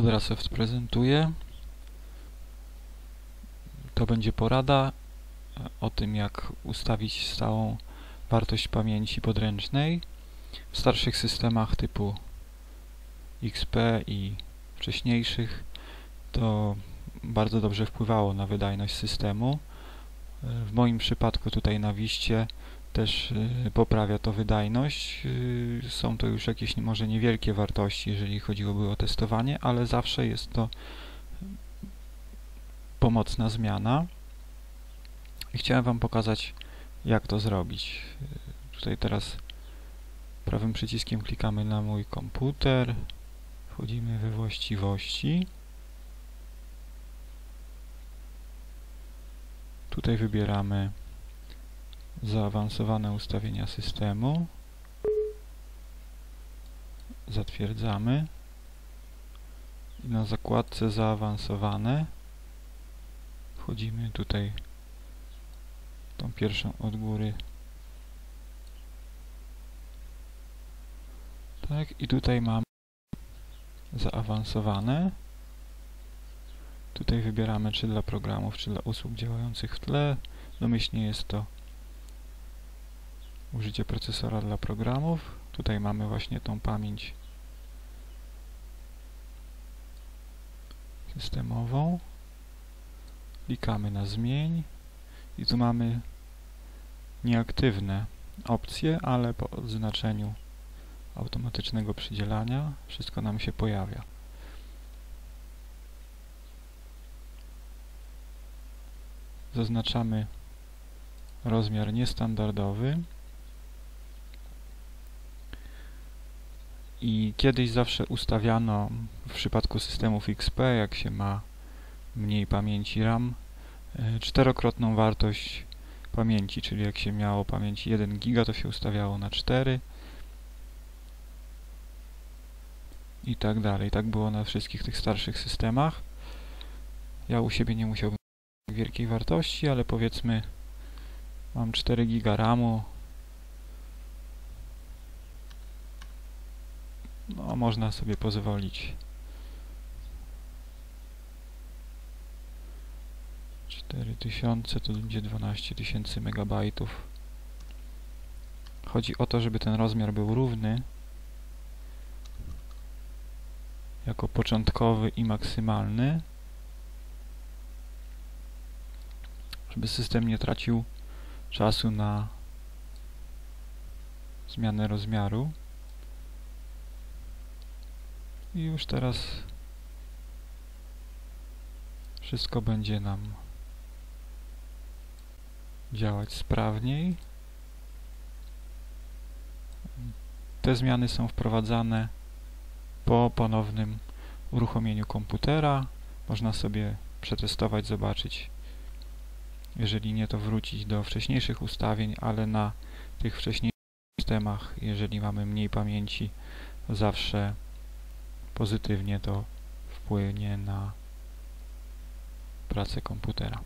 Adrasoft prezentuje. To będzie porada e, o tym, jak ustawić stałą wartość pamięci podręcznej w starszych systemach typu XP i wcześniejszych. To bardzo dobrze wpływało na wydajność systemu. E, w moim przypadku tutaj na Wiście też y, poprawia to wydajność. Y, są to już jakieś może niewielkie wartości, jeżeli chodziłoby o testowanie, ale zawsze jest to pomocna zmiana. I chciałem Wam pokazać, jak to zrobić. Y, tutaj teraz prawym przyciskiem klikamy na mój komputer, wchodzimy we właściwości. Tutaj wybieramy zaawansowane ustawienia systemu. Zatwierdzamy. I na zakładce zaawansowane wchodzimy tutaj tą pierwszą od góry. Tak, i tutaj mamy zaawansowane. Tutaj wybieramy czy dla programów, czy dla usług działających w tle. Domyślnie jest to użycie procesora dla programów. Tutaj mamy właśnie tą pamięć systemową. Klikamy na zmień i tu mamy nieaktywne opcje, ale po odznaczeniu automatycznego przydzielania wszystko nam się pojawia. Zaznaczamy rozmiar niestandardowy i kiedyś zawsze ustawiano w przypadku systemów XP, jak się ma mniej pamięci RAM, e, czterokrotną wartość pamięci, czyli jak się miało pamięci 1 giga, to się ustawiało na 4 i tak dalej. Tak było na wszystkich tych starszych systemach. Ja u siebie nie musiałbym wielkiej wartości, ale powiedzmy mam 4 giga RAMu, no można sobie pozwolić. 4000 to będzie 12 tysięcy megabajtów. Chodzi o to, żeby ten rozmiar był równy jako początkowy i maksymalny żeby system nie tracił czasu na zmianę rozmiaru i już teraz wszystko będzie nam działać sprawniej. Te zmiany są wprowadzane po ponownym uruchomieniu komputera. Można sobie przetestować, zobaczyć. Jeżeli nie, to wrócić do wcześniejszych ustawień, ale na tych wcześniejszych systemach, jeżeli mamy mniej pamięci, zawsze pozytywnie to wpłynie na pracę komputera.